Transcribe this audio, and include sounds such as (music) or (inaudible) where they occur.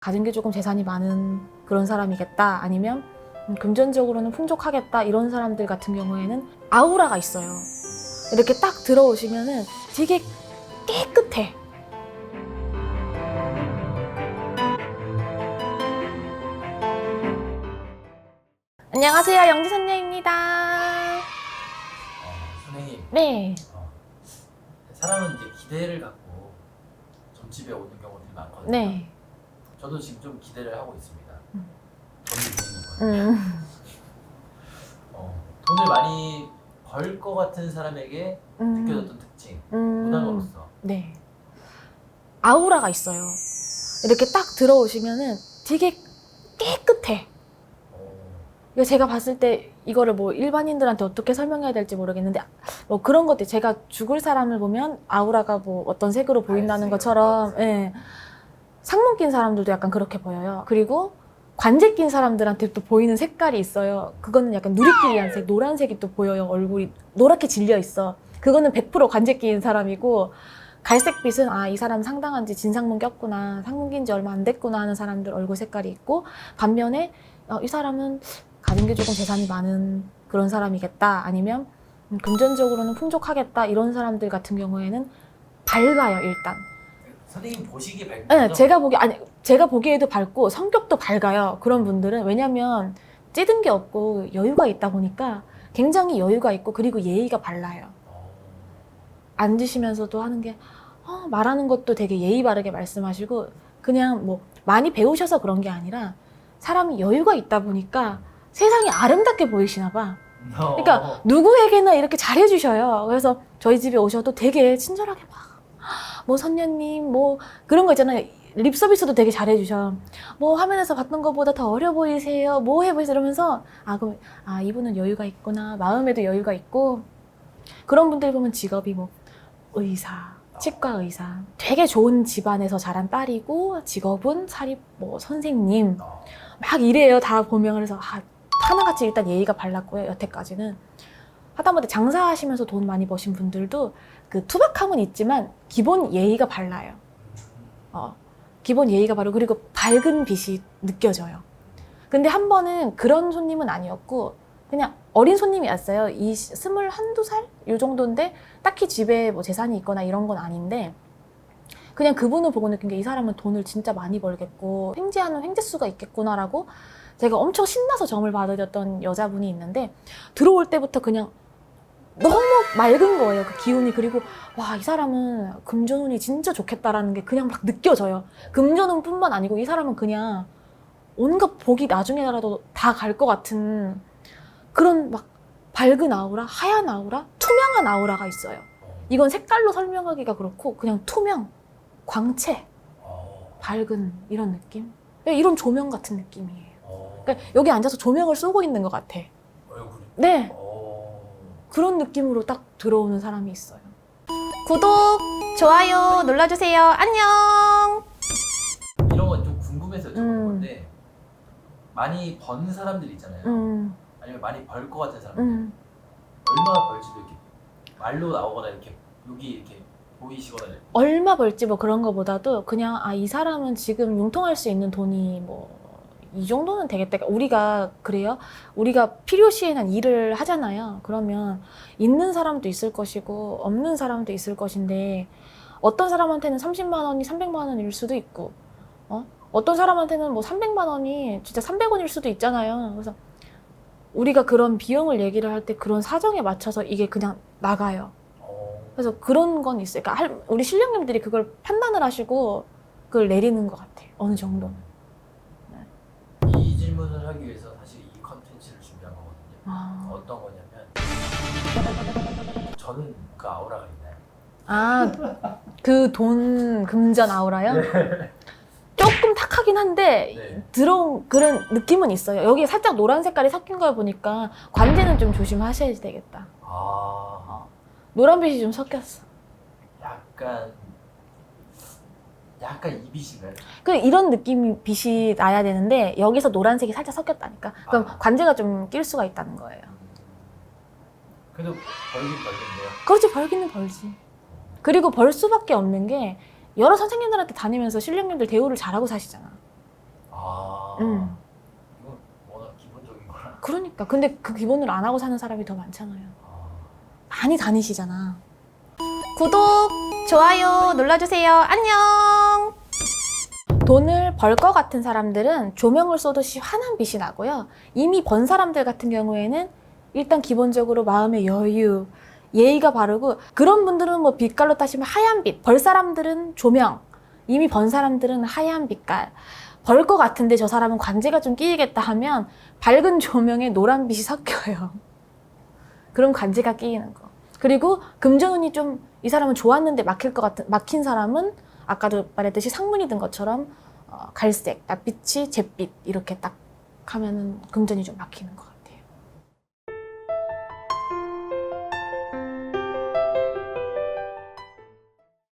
가진 게 조금 재산이 많은 그런 사람이겠다 아니면 음, 금전적으로는 풍족하겠다 이런 사람들 같은 경우에는 아우라가 있어요. 이렇게 딱 들어오시면은 되게 깨끗해. 안녕하세요. 영지 선녀입니다. 어, 선생님, 네. 어, 사람은 이제 기대를 갖고 점집에 오는 경우들이 많거든요. 네. 저도 지금 좀 기대를 하고 있습니다. 음. 돈이. 음. (laughs) 어, 돈을 많이 벌 것 같은 사람에게 음. 느껴졌던 특징, 음. 문화가로서 네. 아우라가 있어요. 이렇게 딱 들어오시면은 되게 깨끗해. 어, 이거 제가 봤을 때 이거를 뭐 일반인들한테 어떻게 설명해야 될지 모르겠는데 뭐 그런 것들 제가 죽을 사람을 보면 아우라가 뭐 어떤 색으로 보인다는 갈색, 것처럼 빨간색. 예. 상문 낀 사람들도 약간 그렇게 보여요. 그리고 관제 낀 사람들한테 또 보이는 색깔이 있어요. 그거는 약간 누리끼리한 색, 노란색이 또 보여요. 얼굴이 노랗게 질려 있어. 그거는 100% 관제 낀 사람이고 갈색빛은 아 이 사람 상당한지 진상문 꼈구나 상문 낀지 얼마 안 됐구나 하는 사람들 얼굴 색깔이 있고 반면에 어, 이 사람은 가진 게 조금 재산이 많은 그런 사람이겠다 아니면 음, 금전적으로는 풍족하겠다 이런 사람들 같은 경우에는 밝아요 일단 선생님 보시기 밝죠? 네, 제가 보기 아니 제가 보기에도 밝고 성격도 밝아요 그런 분들은 왜냐면 찌든 게 없고 여유가 있다 보니까 굉장히 여유가 있고 그리고 예의가 발라요 어, 앉으시면서도 하는 게 어, 말하는 것도 되게 예의 바르게 말씀하시고 그냥 뭐 많이 배우셔서 그런 게 아니라 사람이 여유가 있다 보니까 세상이 아름답게 보이시나 봐. 어, 그러니까 누구에게나 이렇게 잘해주셔요. 그래서 저희 집에 오셔도 되게 친절하게 막 뭐 선녀님 뭐 그런 거 있잖아요. 립 서비스도 되게 잘해주셔. 뭐 화면에서 봤던 것보다 더 어려 보이세요. 뭐 해보세요. 이러면서 아 그럼 아 이분은 여유가 있구나. 마음에도 여유가 있고 그런 분들 보면 직업이 뭐 의사, 치과 의사. 되게 좋은 집안에서 자란 딸이고 직업은 사립 뭐 선생님. 어, 막 이래요. 다 보면 그래서 아, 하나같이 일단 예의가 발랐고요. 여태까지는 하다못해 장사하시면서 돈 많이 버신 분들도 그 투박함은 있지만 기본 예의가 발라요. 어, 기본 예의가 바르고 그리고 밝은 빛이 느껴져요. 근데 한 번은 그런 손님은 아니었고 그냥 어린 손님이 왔어요. 이 시- 스물 한두 살? 요 정도인데 딱히 집에 뭐 재산이 있거나 이런 건 아닌데 그냥 그분을 보고 느낀 게 이 사람은 돈을 진짜 많이 벌겠고 횡재하는 횡재수가 있겠구나라고 제가 엄청 신나서 점을 받으셨던 여자분이 있는데 들어올 때부터 그냥 너무 맑은 거예요 그 기운이. 그리고 와 이 사람은 금전운이 진짜 좋겠다라는 게 그냥 막 느껴져요. 금전운뿐만 아니고 이 사람은 그냥 온갖 복이 나중에라도 다 갈 것 같은 그런 막 밝은 아우라 하얀 아우라 투명한 아우라가 있어요. 어, 이건 색깔로 설명하기가 그렇고 그냥 투명 광채 어, 밝은 이런 느낌? 네, 이런 조명 같은 느낌이에요. 어, 그러니까 여기 앉아서 조명을 쏘고 있는 것 같아. 네. 어, 그런 느낌으로 딱 들어오는 사람이 있어요 구독 좋아요 눌러주세요 안녕 이런 건 좀 궁금해서 여쭤보는 음. 건데 많이 번 사람들 있잖아요. 음, 아니면 많이 벌 것 같은 사람들 음. 얼마 벌지도 이렇게 말로 나오거나 이렇게 여기 이렇게 보이시거나 이렇게. 얼마 벌지 뭐 그런 거보다도 그냥 아 이 사람은 지금 융통할 수 있는 돈이 뭐 이 정도는 되겠다. 그러니까 우리가 그래요. 우리가 필요시에는 일을 하잖아요. 그러면 있는 사람도 있을 것이고 없는 사람도 있을 것인데 어떤 사람한테는 30만 원이 300만 원일 수도 있고 어? 어떤 사람한테는 뭐 300만 원이 진짜 300원일 수도 있잖아요. 그래서 우리가 그런 비용을 얘기를 할 때 그런 사정에 맞춰서 이게 그냥 나가요. 어, 그래서 그런 건 있어요. 그러니까 할- 우리 실령님들이 그걸 판단을 하시고 그걸 내리는 것 같아요. 어느 정도. 이 질문을 하기 위해서 사실 이 컨텐츠를 준비한 거거든요. 아, 어떤 거냐면 저는 그 아우라가 있나요? 아, 그 돈 금전 아우라요? 조금 탁하긴 한데 네. 들어온 그런 느낌은 있어요. 여기 살짝 노란 색깔이 섞인 걸 보니까 관제는 좀 조심하셔야 되겠다. 아, 노란빛이 좀 섞였어. 약간 약간 이빛인가요? 그 이런 느낌 빛이 나야 되는데 여기서 노란색이 살짝 섞였다니까. 그럼 아. 관제가 좀 낄 수가 있다는 거예요. 그래도 벌긴 벌겠네요. 그렇지 벌기는 벌지. 그리고 벌 수밖에 없는 게 여러 선생님들한테 다니면서 신령님들 대우를 잘하고 사시잖아. 아, 음. 이건 워낙 기본적인 거라. 그러니까 근데 그 기본을 안 하고 사는 사람이 더 많잖아요. 아, 많이 다니시잖아. 구독, 좋아요 눌러주세요. 안녕. 돈을 벌 것 같은 사람들은 조명을 쏘듯이 환한 빛이 나고요. 이미 번 사람들 같은 경우에는 일단 기본적으로 마음의 여유, 예의가 바르고 그런 분들은 뭐 빛깔로 따지면 하얀 빛, 벌 사람들은 조명, 이미 번 사람들은 하얀 빛깔. 벌 것 같은데 저 사람은 관제가 좀 끼이겠다 하면 밝은 조명에 노란 빛이 섞여요. (laughs) 그럼 관제가 끼이는 거. 그리고 금전운이 좀 이 사람은 좋았는데 막힐 것 같은 막힌 사람은 아까도 말했듯이 상문이 든 것처럼 어, 갈색, 낯빛이 잿빛 이렇게 딱 하면은 금전이 좀 막히는 거.